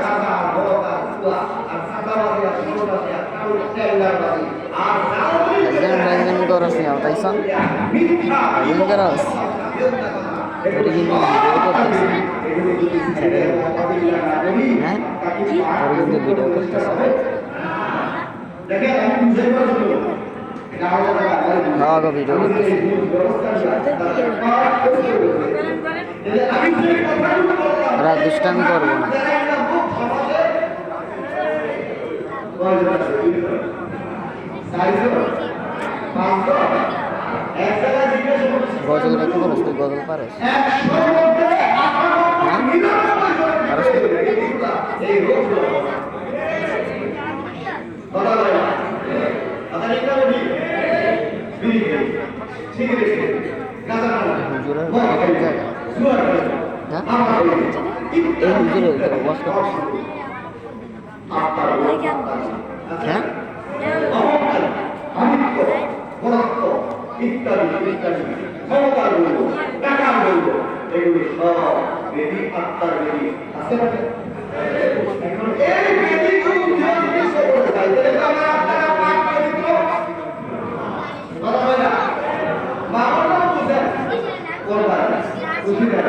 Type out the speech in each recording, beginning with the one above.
গাদা বড়া সুয়া আর তেলাবাদি আর জালমি একজন একজন করস নি তাইসন করস এটা কি ভিডিও করতেছ হ্যাঁ ওর কিন্তু ভিডিও করতেছ দেখেন আমি বুঝাই পারছি এটা আলাদা হ্যাঁ গো ভিডিও করতেছ ওরা দুষ্টামি করব না। গজল রেখে বলস তুই গজল পারস পারস হুজুরের জায়গা হ্যাঁ এই হুজুরের ওয়াজ করতেছ হ্যাঁ? ইত্যাদি ইত্যাদি টাকার মূল্য এগুলি সব বেদি আত্মার বেদি আছে এই বেদিগুলো যদি সবরে যায় তাহলে তো আমার আপনারা পাপ পবিত্র কথা হয় না বাবারাও বুঝেন কোরবান উঠিবেন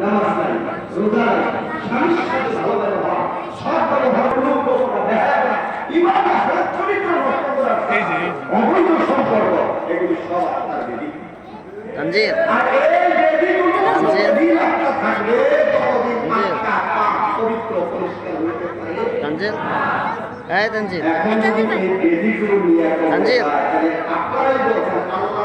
নামাজ নাই রোজা নাই স্বামীর সাথে ভালো ব্যবহার সৎ ব্যবহার কোনো করা দেখা না ইমান আখেরাত চরিত্র নষ্ট করা অবৈধ সম্পর্ক এগুলি সব আপনার বেদি তানজির আর এই বেদিগুলো জি। আপনার থাকবে ততদিন জি। পাক পবিত্র পরিষ্কার হইতে পারে তানজির এই তানজির এখন যদি এই বেদিগুলো নিয়ে আপনারাই বলছেন আল্লাহ